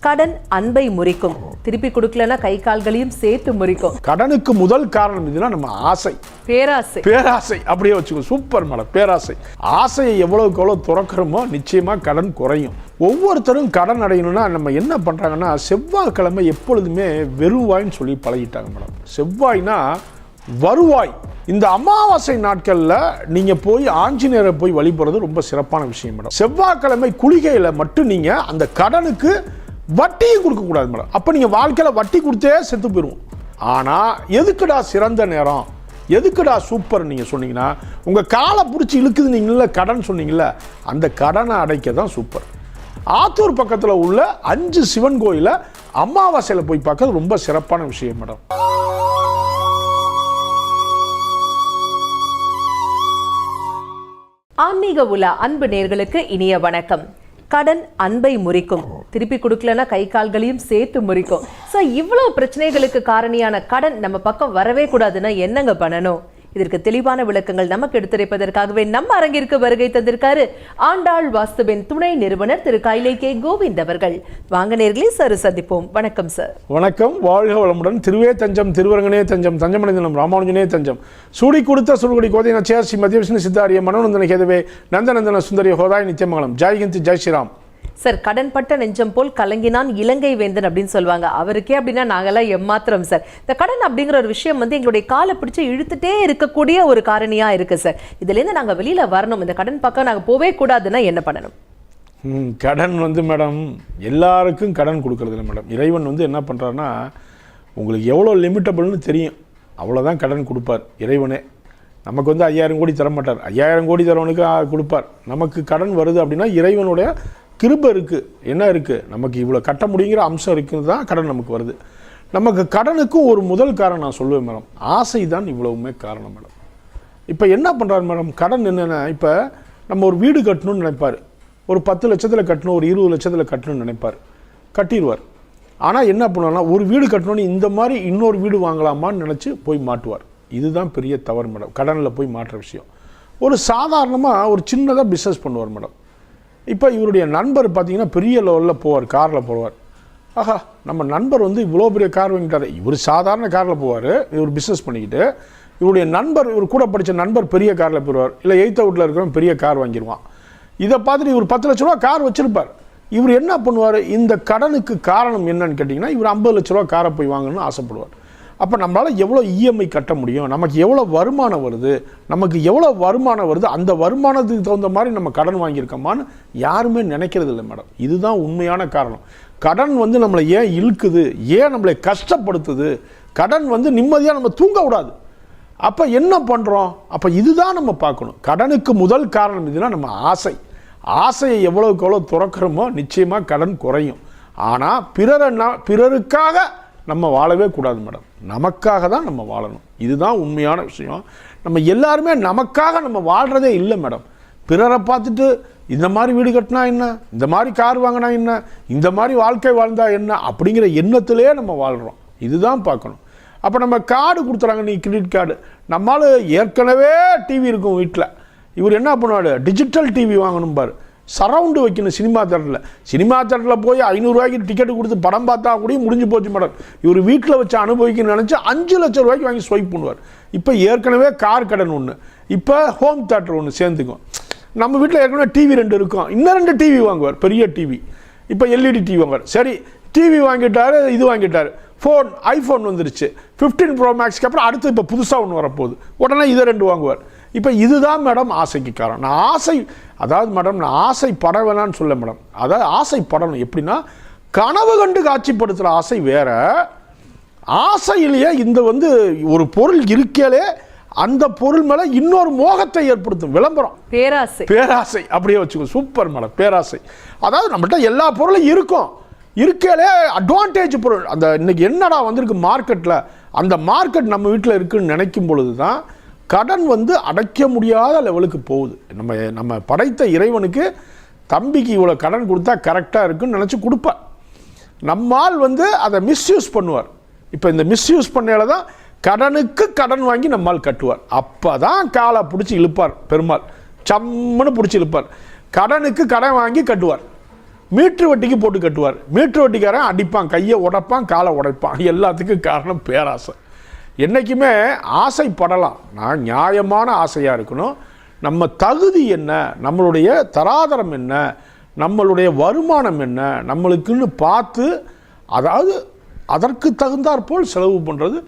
கடன் அன்பை முறிக்கும். திருப்பி கொடுக்கலன்னா கை கால்களையும் சேர்த்து முறிக்கும். கடனுக்கு முதல் காரணம் இதுன்னா நம்ம ஆசை. பேராசை. பேராசை. அப்படியே வச்சுக்கோ சூப்பர் மேடம் பேராசை. ஆசையை எவ்வளவுக்கு எவ்வளோ துறக்கிறோமோ நிச்சயமா கடன் குறையும். ஒவ்வொருத்தரும் கடன் அடையணும்னா நம்ம என்ன பண்றாங்கன்னா செவ்வாய்க்கிழமை எப்பொழுதுமே வெறுவாய்ன்னு சொல்லி பழகிட்டாங்க மேடம். செவ்வாய்னா வருவாய். இந்த அமாவாசை நாட்கள்ல நீங்க போய் ஆஞ்சநேயரை போய் வழிபடுறது ரொம்ப சிறப்பான விஷயம் மேடம். செவ்வாய்க்கிழமை குளிகையில மட்டும் நீங்க அந்த கடனுக்கு வட்டியும் கொடுக்கக்கூடாது மேடம். அப்போ நீங்கள் வாழ்க்கையில் வட்டி கொடுத்தே செத்து போயிடுவோம் ஆனால் எதுக்குடா சிறந்த நேரம்? எதுக்குடா சூப்பர் நீங்கள் சொன்னீங்கன்னா உங்கள் காலை பிடிச்சி இழுக்குது நீங்கள கடன் சொன்னீங்கல்ல அந்த கடனை அடைக்க தான் சூப்பர் ஆத்தூர் பக்கத்தில் உள்ள அஞ்சு சிவன் கோயிலை அமாவாசையில் போய் பார்க்கறது ரொம்ப சிறப்பான விஷயம் மேடம். ஆன்மீக உலா அன்பு நேர்களுக்கு இனிய வணக்கம். கடன் அன்பை முறிக்கும். திருப்பி கொடுக்கலன்னா கை கால்களையும் சேர்த்து முறிக்கும். ஸோ இவ்வளோ பிரச்சனைகளுக்கு காரணியான கடன் நம்ம பக்கம் வரவே கூடாதுன்னா என்னங்க பண்ணணும்? இதற்கு தெளிவான விளக்கங்கள் நமக்கு எடுத்துரைப்பதற்காகவே நம்ம அரங்கிற்கு வருகை தந்திருக்காரு ஆண்டாள் வாஸ்துவின் துணை நிறுவனர் திரு கைலை கே கோவிந்த் அவர்கள். வாங்க நேர்களே சார் சந்திப்போம். வணக்கம் சார். வணக்கம். வாழ்க வளமுடன். திருவே தஞ்சம் திருவரங்கனே தஞ்சம் தஞ்சமடைந்தனம் ராமானுஜனே தஞ்சம். சூடி கொடுத்த சுருகுடி கோதை நச்சியார் ஸ்ரீ மத்திய விஷ்ணு சித்தாரிய மனோநந்தன கேதவே நந்தநந்தன சுந்தரிய ஹோதாய் நித்தியமங்கலம் ஜெய்ஹிந்த் ஜெய் ஸ்ரீராம். சார் கடன் பட்ட நெஞ்சம் போல் கலங்கினான் இலங்கை வேந்தன் அப்படின்னு சொல்லுவாங்க. அவருக்கே அப்படின்னா நாங்கெல்லாம் எம்மாத்திரம் சார். இந்த கடன் அப்படிங்கிற ஒரு விஷயம் வந்து எங்களுடைய காலை பிடிச்சி இழுத்துட்டே இருக்கக்கூடிய ஒரு காரணியா இருக்கு சார். இதுலேருந்து நாங்கள் வெளியில் வரணும். இந்த கடன் பக்கம் நாங்கள் போவே கூடாதுன்னா என்ன பண்ணணும்? கடன் வந்து மேடம் எல்லாருக்கும் கடன் கொடுக்கறது இல்லை மேடம். இறைவன் வந்து என்ன பண்ணுறாருன்னா உங்களுக்கு எவ்வளோ லிமிட்டபிள்னு தெரியும். அவ்வளோதான் கடன் கொடுப்பார் இறைவனே. நமக்கு வந்து ஐயாயிரம் கோடி தர மாட்டார் ஐயாயிரம் கோடி தரவனுக்கு கொடுப்பார். நமக்கு கடன் வருது அப்படின்னா இறைவனுடைய கிருபை இருக்குது என்ன இருக்குது நமக்கு இவ்வளோ கட்ட முடியுங்கிற அம்சம் இருக்குது தான் கடன் நமக்கு வருது. நமக்கு கடனுக்கும் ஒரு முதல் காரணம் நான் சொல்லுவேன் மேடம். ஆசை தான் இவ்வளவுமே காரணம் மேடம். இப்போ என்ன பண்ணுறாரு மேடம்? கடன் என்னென்னா இப்போ நம்ம ஒரு வீடு கட்டணும்னு நினைப்பார். ஒரு பத்து லட்சத்தில் கட்டணும் ஒரு இருபது லட்சத்தில் கட்டணும்னு நினைப்பார். கட்டிடுவார். ஆனால் என்ன பண்ணுவார்னா ஒரு வீடு கட்டணும்னு இந்த மாதிரி இன்னொரு வீடு வாங்கலாமான்னு நினச்சி போய் மாட்டுவார். இதுதான் பெரிய தவறு மேடம். கடனில் போய் மாட்டுற விஷயம். ஒரு சாதாரணமாக ஒரு சின்னதாக பிஸ்னஸ் பண்ணுவார் மேடம். இப்போ இவருடைய நண்பர் பார்த்தீங்கன்னா பெரிய லெவலில் போவார் காரில் போவார். ஆஹா நம்ம நண்பர் வந்து இவ்வளோ பெரிய கார் வாங்கிட்டார். இவர் சாதாரண காரில் போவார் இவர் பிஸ்னஸ் பண்ணிக்கிட்டு. இவருடைய நண்பர் இவர் கூட படித்த நண்பர் பெரிய காரில் போயிடுவார். இல்லை எய்த்த வீட்டில் இருக்கிறவன் பெரிய கார் வாங்கிடுவான் இதை பார்த்துட்டு இவர் பத்து லட்ச ரூபா கார் வச்சுருப்பார். இவர் என்ன பண்ணுவார்? இந்த கடனுக்கு காரணம் என்னன்னு கேட்டிங்கன்னா இவர் ஐம்பது லட்ச ரூபா காரை போய் வாங்கணும்னு ஆசைப்படுவார். அப்போ நம்மளால் எவ்வளோ இஎம்ஐ கட்ட முடியும்? நமக்கு எவ்வளோ வருமானம் வருது? நமக்கு எவ்வளோ வருமானம் வருது? அந்த வருமானத்துக்கு தகுந்த மாதிரி நம்ம கடன் வாங்கியிருக்கோமான்னு யாருமே நினைக்கிறது இல்லை மேடம். இதுதான் உண்மையான காரணம். கடன் வந்து நம்மளை ஏன் இழுக்குது? ஏன் நம்மளை கஷ்டப்படுத்துது? கடன் வந்து நிம்மதியாக நம்ம தூங்க விடாது அப்போ என்ன பண்ணுறோம் அப்போ இதுதான் நம்ம பார்க்கணும். கடனுக்கு முதல் காரணம் இதுனா நம்ம ஆசை. ஆசையை எவ்வளோக்கு எவ்வளோ துறக்கிறோமோ நிச்சயமாக கடன் குறையும். ஆனால் பிறரை பிறருக்காக நம்ம வாழவே கூடாது மேடம். நமக்காக தான் நம்ம வாழணும். இதுதான் உண்மையான விஷயம். நம்ம எல்லாருமே நமக்காக நம்ம வாழ்கிறதே இல்லை மேடம். பிறரை பார்த்துட்டு இந்த மாதிரி வீடு கட்டினா என்ன? இந்த மாதிரி கார் வாங்கினா என்ன? இந்த மாதிரி வாழ்க்கை வாழ்ந்தா என்ன? அப்படிங்கிற எண்ணத்திலே நம்ம வாழ்கிறோம் இதுதான் பார்க்கணும். அப்போ நம்ம கார்டு கொடுத்துறாங்க நீ கிரெடிட் கார்டு நம்மால் ஏற்கனவே டிவி இருக்கும் வீட்டில் இவர் என்ன பண்ணுவார்? டிஜிட்டல் டிவி வாங்கணும் பாரு. சரவுண்டு வைக்கணும் சினிமா தேட்டரில் சினிமா தேட்டரில் போய் ஐநூறுரூவாய்க்கு டிக்கெட் கொடுத்து படம் பார்த்தா கூட முடிஞ்சு போச்சு மேடம். இவர் வீட்டில் வச்சு அனுபவிக்கணும்னு நினச்சி அஞ்சு லட்சம் ரூபாய்க்கு வாங்கி ஸ்வைப் பண்ணுவார். இப்போ ஏற்கனவே கார் கடன் ஒன்று இப்போ ஹோம் தேட்டர் ஒன்று சேர்ந்துக்கும். நம்ம வீட்டில் ஏற்கனவே டிவி ரெண்டு இருக்கும். இன்னும் ரெண்டு டிவி வாங்குவார். பெரிய டிவி இப்போ எல்இடி டிவி வாங்குவார். சரி டிவி வாங்கிட்டார் இது வாங்கிட்டார். ஃபோன் ஐஃபோன் வந்துருச்சு. 15 ப்ரோ மேக்ஸ்க்கு அப்புறம் அடுத்து இப்போ புதுசாக ஒன்று வரப்போகுது. உடனே இதை ரெண்டு வாங்குவார். இப்போ இதுதான் மேடம் ஆசைக்கு காரணம். நான் ஆசை அதாவது மேடம் நான் ஆசை பட வேணான்னு சொல்ல மேடம். அதாவது ஆசைப்படணும். எப்படின்னா கனவு கண்டு காட்சிப்படுத்துகிற ஆசை வேற. ஆசையிலேயே இந்த வந்து ஒரு பொருள் இருக்கையிலே அந்த பொருள் மேலே இன்னொரு மோகத்தை ஏற்படுத்தும். விளம்பரம். பேராசை. பேராசை. அப்படியே வச்சுக்கோ. சூப்பர் மேடம் பேராசை. அதாவது நம்மள்ட்ட எல்லா பொருளும் இருக்கும். இருக்கையிலே அட்வான்டேஜ் பொருள். அந்த இன்னைக்கு என்னடா வந்திருக்கு மார்க்கெட்டில் அந்த மார்க்கெட் நம்ம வீட்டில் இருக்குன்னு நினைக்கும் பொழுது தான் கடன் வந்து அடைக்க முடியாத லெவலுக்கு போகுது. நம்ம நம்ம படைத்த இறைவனுக்கு தம்பிக்கு இவ்வளோ கடன் கொடுத்தா கரெக்டாக இருக்குன்னு நினச்சி கொடுப்பார் நம்மால் வந்து அதை மிஸ்யூஸ் பண்ணுவார். இப்போ இந்த மிஸ்யூஸ் பண்ணையில தான் கடனுக்கு கடன் வாங்கி நம்மால் கட்டுவார். அப்போ தான் காலை பிடிச்சி இழுப்பார் பெருமாள். சம்முன்னு பிடிச்சி இழுப்பார். கடனுக்கு கடன் வாங்கி கட்டுவார். மீட்ரு வட்டிக்கு போட்டு கட்டுவார். மீட்ரு வட்டிக்காரன் அடிப்பான் கையை உடைப்பான் காலை உடைப்பான். எல்லாத்துக்கும் காரணம் பேராசை. என்றைக்குமே ஆசைப்படலாம். நான் நியாயமான ஆசையாக இருக்கணும். நம்ம தகுதி என்ன? நம்மளுடைய தராதரம் என்ன? நம்மளுடைய வருமானம் என்ன? நம்மளுக்குன்னு பார்த்து அதாவது அதற்கு தகுந்தாற்போல் செலவு பண்ணுறது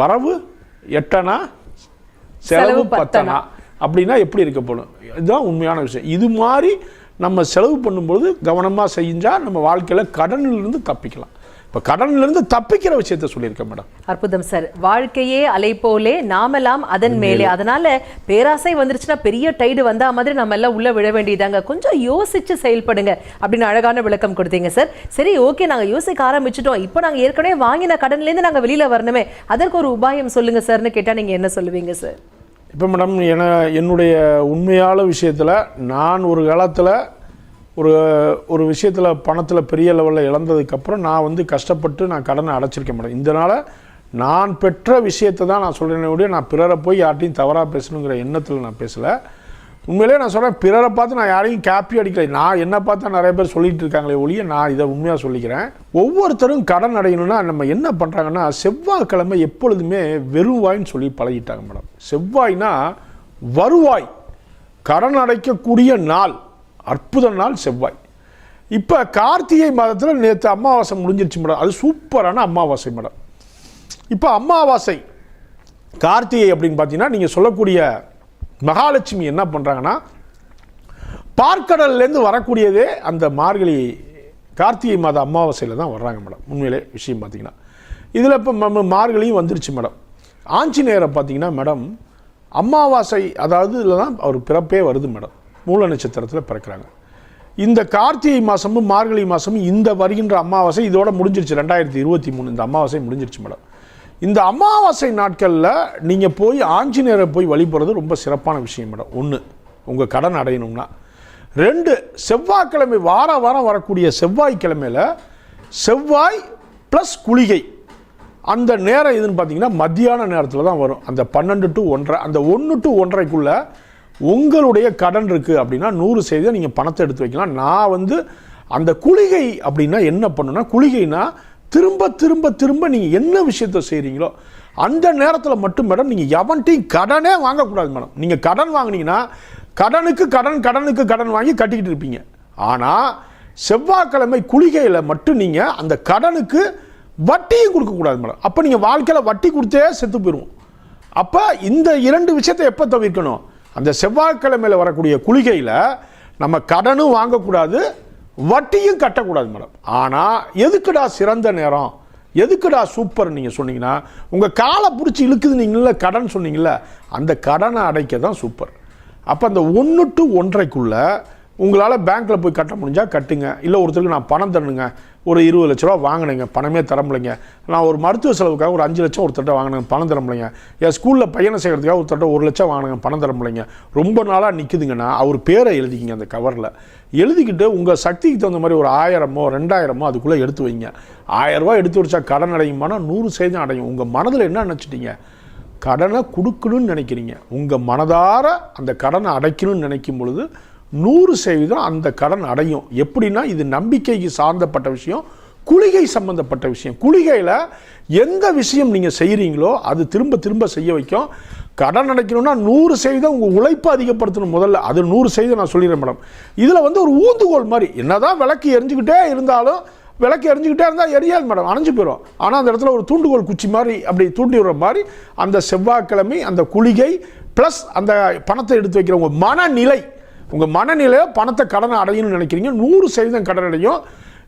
வரவு எட்டனா? செலவு பத்தனா. அப்படின்னா எப்படி இருக்க போகணும் இதுதான் உண்மையான விஷயம். இது மாதிரி நம்ம செலவு பண்ணும்போது கவனமாக செஞ்சால் நம்ம வாழ்க்கையில் கடனிலிருந்து தப்பிக்கலாம். இப்போ கடனிலிருந்து தப்பிக்கிற விஷயத்த சொல்லியிருக்கேன் மேடம். அற்புதம் சார். வாழ்க்கையே அலை போலே நாமெல்லாம் அதன் மேலே. அதனால பேராசை வந்துருச்சுன்னா பெரிய டைடு வந்தா மாதிரி நம்ம எல்லாம் உள்ள விழ வேண்டியதாங்க. கொஞ்சம் யோசிச்சு செயல்படுங்க அப்படின்னு அழகான விளக்கம் கொடுத்தீங்க சார். சரி ஓகே நாங்க யோசிக்க ஆரம்பிச்சிட்டோம். இப்போ நாங்க ஏற்கனவே வாங்கின கடன்ல இருந்து நாங்க வெளியில வரணுமே. அதற்கு ஒரு உபாயம் சொல்லுங்க சார்னு கேட்டா நீங்க என்ன சொல்லுவீங்க சார்? இப்போ மேடம் என என்னுடைய உண்மையான விஷயத்தில் நான் ஒரு காலத்தில் ஒரு ஒரு விஷயத்தில் பணத்தில் பெரிய லெவலில் இழந்ததுக்கப்புறம் நான் வந்து கஷ்டப்பட்டு நான் கடனை அடைச்சிருக்க மாட்டேன். இதனால் நான் பெற்ற விஷயத்தை தான் நான் சொல்கிறேனே ஒழிய நான் பிறரை போய் யார்ட்டையும் தவறாக பேசணுங்கிற எண்ணத்தில் நான் பேசலை. உண்மையிலே நான் சொல்கிறேன் பிறரை பார்த்து நான் யாரையும் கேப்பி அடிக்கலை. நான் என்ன பார்த்தா நிறைய பேர் சொல்லிகிட்டு இருக்காங்களே ஒழிய நான் இதை உண்மையாக சொல்லிக்கிறேன். ஒவ்வொருத்தரும் கடன் அடையணும்னா நம்ம என்ன பண்ணுறாங்கன்னா செவ்வாய்க்கிழமை எப்பொழுதுமே வெறுவாய்ன்னு சொல்லி பழகிட்டாங்க மேடம். செவ்வாய்னா வருவாய். கடன் அடைக்கக்கூடிய நாள். அற்புத நாள் செவ்வாய். இப்போ கார்த்திகை மாதத்தில் நேற்று அமாவாசை முடிஞ்சிருச்சு மேடம். அது சூப்பரான அமாவாசை மேடம். இப்போ அமாவாசை கார்த்திகை அப்படின்னு பார்த்தீங்கன்னா நீங்கள் சொல்லக்கூடிய மகாலட்சுமி என்ன பண்ணுறாங்கன்னா பார்க்கடல்லேருந்து வரக்கூடியதே அந்த மார்கழி கார்த்திகை மாத அமாவாசையில் தான் வர்றாங்க மேடம். உண்மையிலே விஷயம் பார்த்தீங்கன்னா இதில் இப்போ நம்ம மார்கழியும் வந்துருச்சு மேடம். ஆஞ்சநேயரை பார்த்தீங்கன்னா மேடம் அமாவாசை அதாவது இதில் தான் அவர் பிறப்பே வருது மேடம். மூல நட்சத்திரத்தில் பிறக்கிறாங்க. இந்த கார்த்திகை மாதமும் மார்கழி மாதமும் இந்த வருகின்ற அமாவாசை இதோட முடிஞ்சிருச்சு. ரெண்டாயிரத்தி இருபத்தி மூணு இந்த அமாவாசை முடிஞ்சிருச்சு மேடம். இந்த அமாவாசை நாட்களில் நீங்கள் போய் ஆஞ்சநேயரை போய் வழிபடுறது ரொம்ப சிறப்பான விஷயம் மேடம். ஒன்று உங்கள் கடன் அடையணும்னா. ரெண்டு செவ்வாய்க்கிழமை வார வாரம் வரக்கூடிய செவ்வாய்க்கிழமையில் செவ்வாய் ப்ளஸ் குளிகை. அந்த நேரம் எதுன்னு பார்த்தீங்கன்னா மத்தியான நேரத்தில் தான் வரும். அந்த பன்னெண்டு டு ஒன்றரை அந்த ஒன்று டு ஒன்றரைக்குள்ளே உங்களுடைய கடன் இருக்குது அப்படின்னா நூறு சதவீதம் நீங்கள் பணத்தை எடுத்து வைக்கலாம். நான் வந்து அந்த குளிகை அப்படின்னா என்ன பண்ணுன்னா குளிகைனா திரும்ப திரும்ப திரும்ப நீங்கள் என்ன விஷயத்த செய்கிறீங்களோ அந்த நேரத்தில் மட்டும் மேடம் நீங்கள் எவன்ட்டையும் கடனே வாங்கக்கூடாது மேடம். நீங்கள் கடன் வாங்குனீங்கன்னா கடனுக்கு கடன் கடனுக்கு கடன் வாங்கி கட்டிக்கிட்டு இருப்பீங்க. ஆனால் செவ்வாய்க்கிழமை குளிகையில் மட்டும் நீங்கள் அந்த கடனுக்கு வட்டியும் கொடுக்கக்கூடாது மேடம். அப்போ நீங்கள் வாழ்க்கையில் வட்டி கொடுத்தே செத்து போயிடுவோம் அப்போ இந்த இரண்டு விஷயத்தை எப்போ தவிர்க்கணும்? அந்த செவ்வாய்க்கிழமையில் வரக்கூடிய குளிகையில் நம்ம கடனும் வாங்கக்கூடாது வட்டியும் கட்டக்கூடாது மேடம். ஆனால் எதுக்குடா சிறந்த நேரம்? எதுக்குடா சூப்பர் நீங்கள் சொன்னீங்கன்னா உங்கள் காலை பிடிச்சி இழுக்குது நீங்கள கடன் சொன்னீங்கள்ல அந்த கடனை அடைக்க தான் சூப்பர். அப்போ அந்த ஒன்று டு ஒன்றைக்குள்ளே உங்களால் பேங்க்கில் போய் கட்ட முடிஞ்சால் கட்டுங்க. இல்லை ஒருத்தருக்கு நான் பணம் தரணுங்க. ஒரு இருபது லட்ச ரூபா வாங்கினேங்க. பணமே தர முடியலைங்க. நான் ஒரு மருத்துவ செலவுக்காக ஒரு அஞ்சு லட்சம் ஒருத்தட்ட வாங்கினேங்க. பணம் தர முடியலைங்க. என் ஸ்கூலில் பையனை சேர்க்கறதுக்காக ஒருத்தட்ட ஒரு லட்சம் வாங்கினேங்க. பணம் தர முடியலைங்க. ரொம்ப நாளாக நிற்குதுங்கன்னா அவர் பேரை எழுதிக்கிங்க அந்த கவரில் எழுதிக்கிட்டு உங்கள் சக்திக்கு தகுந்த மாதிரி ஒரு ஆயிரமோ ரெண்டாயிரமோ அதுக்குள்ளே எடுத்து வைங்க. ஆயிரம் எடுத்து வச்சா கடன் அடையுமானா நூறு சதவீதம் அடையும். உங்கள் மனதில் என்ன நினச்சிட்டீங்க? கடனை கொடுக்கணும்னு நினைக்கிறீங்க. உங்கள் மனதார அந்த கடனை அடைக்கணும்னு நினைக்கும் பொழுது நூறு சதவீதம் அந்த கடன் அடையும். எப்படின்னா இது நம்பிக்கைக்கு சார்ந்தப்பட்ட விஷயம் குளிகை சம்பந்தப்பட்ட விஷயம். குளிகையில் எந்த விஷயம் நீங்கள் செய்கிறீங்களோ அது திரும்ப திரும்ப செய்ய வைக்கும். கடன் அடைக்கணும்னா நூறு சதவீதம் உங்கள் உழைப்பை அதிகப்படுத்தணும் முதல்ல. அது நூறு சதவீதம் நான் சொல்லிடுறேன் மேடம். இதில் வந்து ஒரு ஊந்துகோல் மாதிரி. என்னதான் விளக்கு எரிஞ்சுக்கிட்டே இருந்தாலும் விளக்கு எரிஞ்சுக்கிட்டே இருந்தால் எரியாது மேடம். அணைஞ்சு போயிடும் ஆனால் அந்த இடத்துல ஒரு தூண்டுகோல் குச்சி மாதிரி அப்படி தூண்டி விடுற மாதிரி அந்த செவ்வாய்க்கிழமை அந்த குளிகை ப்ளஸ் அந்த பணத்தை எடுத்து வைக்கிற உங்கள் மனநிலை உங்கள் மனநிலையை பணத்தை கடனை அடையணும்னு நினைக்கிறீங்க நூறு சதவீதம் கடன் அடையும்.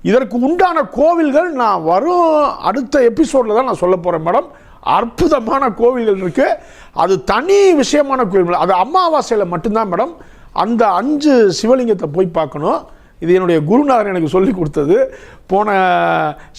இதற்கு உண்டான கோவில்கள் நான் வரும் அடுத்த எபிசோடில் தான் நான் சொல்ல போகிறேன் மேடம். அற்புதமான கோவில்கள் இருக்குது அது தனி விஷயமான கோவில் அது அமாவாசையில் மட்டும்தான் மேடம். அந்த அஞ்சு சிவலிங்கத்தை போய் பார்க்கணும். இது என்னுடைய குருநாதன் எனக்கு சொல்லி கொடுத்தது. போன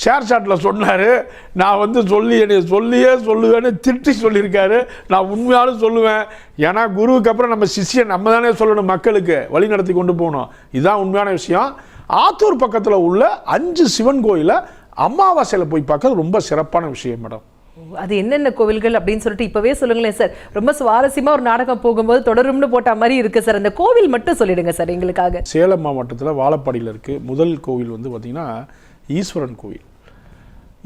ஷேர் சாட்டில் சொன்னார். நான் வந்து சொல்லி என்னை சொல்லியே சொல்லுவேன்னு திட்டி சொல்லியிருக்காரு. நான் உண்மையாலும் சொல்லுவேன். ஏன்னா குருவுக்கு அப்புறம் நம்ம சிஷ்யன் நம்ம தானே சொல்லணும் மக்களுக்கு. வழி நடத்தி கொண்டு போகணும். இதுதான் உண்மையான விஷயம். ஆத்தூர் பக்கத்தில் உள்ள அஞ்சு சிவன் கோயிலை அமாவாசையில் போய் பார்க்கறது ரொம்ப சிறப்பான விஷயம் மேடம். அது என்னென்ன கோவில்கள் அப்படின்னு சொல்லிட்டு இப்போவே சொல்லுங்களேன் சார். ரொம்ப சுவாரஸ்யமாக ஒரு நாடகம் போகும்போது தொடரும்னு போட்ட மாதிரி இருக்குது சார். அந்த கோவில் மட்டும் சொல்லிடுங்க சார் எங்களுக்காக. சேலம் மாவட்டத்தில் வாழப்பாடியில் இருக்குது முதல் கோவில் வந்து பார்த்திங்கன்னா ஈஸ்வரன் கோவில்.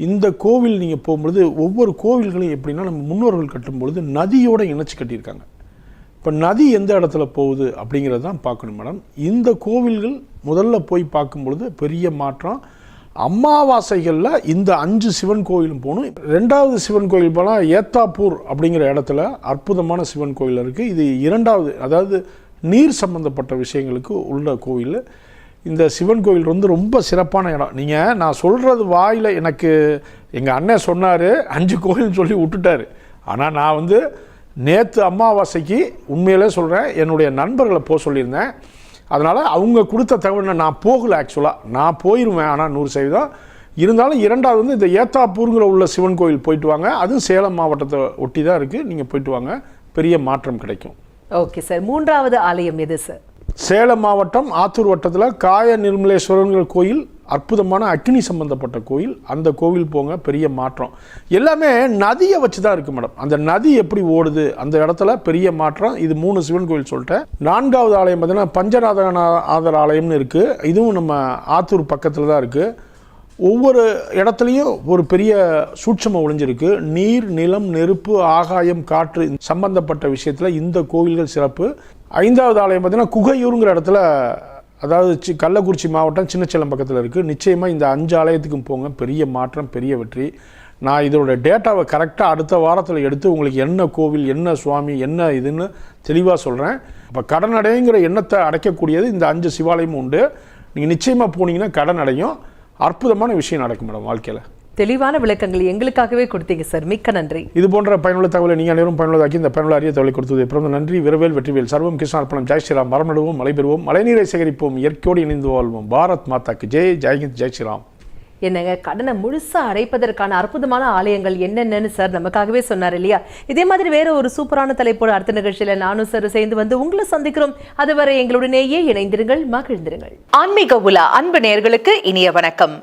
இந்த கோவில் நீங்கள் போகும்பொழுது ஒவ்வொரு கோவில்களையும் எப்படின்னா நம்ம முன்னோர்கள் கட்டும்பொழுது நதியோடு இணைச்சி கட்டியிருக்காங்க. இப்போ நதி எந்த இடத்துல போகுது அப்படிங்கிறது தான் பார்க்கணும் மேடம். இந்த கோவில்கள் முதல்ல போய் பார்க்கும் பொழுது பெரிய மாற்றம் அமாவாசைகளில் இந்த அஞ்சு சிவன் கோயிலும் போகணும். ரெண்டாவது சிவன் கோயில் போனால் ஏத்தாப்பூர் அப்படிங்கிற இடத்துல அற்புதமான சிவன் கோயில் இருக்குது இது இரண்டாவது அதாவது நீர் சம்பந்தப்பட்ட விஷயங்களுக்கு உள்ள கோயில். இந்த சிவன் கோயில் வந்து ரொம்ப சிறப்பான இடம். நீங்கள் நான் சொல்கிறது வாயில் எனக்கு எங்கள் அண்ணன் சொன்னார் அஞ்சு கோயில்னு சொல்லி விட்டுட்டாரு. ஆனால் நான் வந்து நேற்று அமாவாசைக்கு உண்மையிலே சொல்கிறேன் என்னுடைய நண்பர்களை போக சொல்லியிருந்தேன். அதனால் அவங்க கொடுத்த தகவலை நான் போகல ஆக்சுவலாக நான் போயிடுவேன் ஆனால் நூறு சதவீதம். இருந்தாலும் இரண்டாவது வந்து இந்த ஏத்தாப்பூருங்கிற உள்ள சிவன் கோயில் போயிட்டு வாங்க. அதுவும் சேலம் மாவட்டத்தை ஒட்டி தான் இருக்குது நீங்கள் போயிட்டு வாங்க. பெரிய மாற்றம் கிடைக்கும். Okay sir. மூன்றாவது ஆலயம் எது சார்? சேலம் மாவட்டம் ஆத்தூர் வட்டத்தில் காய நிர்மலேஸ்வரங்கிற கோயில் அற்புதமான அக்னி சம்பந்தப்பட்ட கோயில். அந்த கோவில் போங்க பெரிய மாற்றம். எல்லாமே நதியை வச்சு தான் இருக்குது மேடம். அந்த நதி எப்படி ஓடுது அந்த இடத்துல பெரிய மாற்றம். இது மூணு சிவன் கோயில் சொல்லிட்டேன். நான்காவது ஆலயம் பார்த்தீங்கன்னா பஞ்சநாதன ஆதர் ஆலயம்னு இருக்குது இதுவும் நம்ம ஆத்தூர் பக்கத்தில் தான் இருக்குது ஒவ்வொரு இடத்துலையும் ஒரு பெரிய சூட்சமாக ஒளிஞ்சிருக்கு. நீர் நிலம் நெருப்பு ஆகாயம் காற்று சம்பந்தப்பட்ட விஷயத்தில் இந்த கோவில்கள் சிறப்பு. ஐந்தாவது ஆலயம் பார்த்தீங்கன்னா குகையூருங்கிற இடத்துல அதாவது சி கள்ளக்குறிச்சி மாவட்டம் சின்னச்சேலம் பக்கத்தில் இருக்குது நிச்சயமாக இந்த அஞ்சு ஆலயத்துக்கும் போங்க. பெரிய மாற்றம் பெரிய வெற்றி. நான் இதோட டேட்டாவை கரெக்டாக அடுத்த வாரத்தில் எடுத்து உங்களுக்கு என்ன கோவில் என்ன சுவாமி என்ன இதுன்னு தெளிவாக சொல்கிறேன் இப்போ கடன் அடைங்கிற எண்ணத்தை அடைக்கக்கூடியது இந்த அஞ்சு சிவாலயமும் உண்டு. நீங்கள் நிச்சயமாக போனீங்கன்னா கடன் அடையும். அற்புதமான விஷயம் நடக்கும் மேடம் வாழ்க்கையில். தெளிவான விளக்கங்கள் எங்களுக்காகவே கொடுத்தீங்க சார். மிக்க நன்றி. இது போன்ற பயனுள்ள தகவலை நீங்கள் அனைவரும் பயனுள்ளதாக்கி இந்த பயனுள்ள அரிய தகவலை கொடுத்தது பிறந்த நன்றி. விரவேல் வெற்றிவேல். சர்வம் கிருஷ்ண அர்ப்பணம். ஜெய் ஸ்ரீராம். மரம் நடுவோம். மழை பெறுவோம். மழைநீரை சேகரிப்போம். இயற்கையோடு இணைந்து வாழ்வோம். பாரத் மாதாக்கு ஜெய். ஜெய்ஹிந்த் ஜெய் ஸ்ரீராம். என்னங்க கடனை முழுசா அடைப்பதற்கான அற்புதமான ஆலயங்கள் என்னென்னன்னு சார் நமக்காகவே சொன்னார் இல்லையா? இதே மாதிரி வேற ஒரு சூப்பரான தலைப்போட அடுத்த நிகழ்ச்சியில நானும் சார் சேர்ந்து வந்து உங்களை சந்திக்கிறோம். அதுவரை எங்களுடனேயே இணைந்திருங்கள் மகிழ்ந்திருங்கள். ஆன்மீக உலா அன்பு நேர்களுக்கு இனிய வணக்கம்.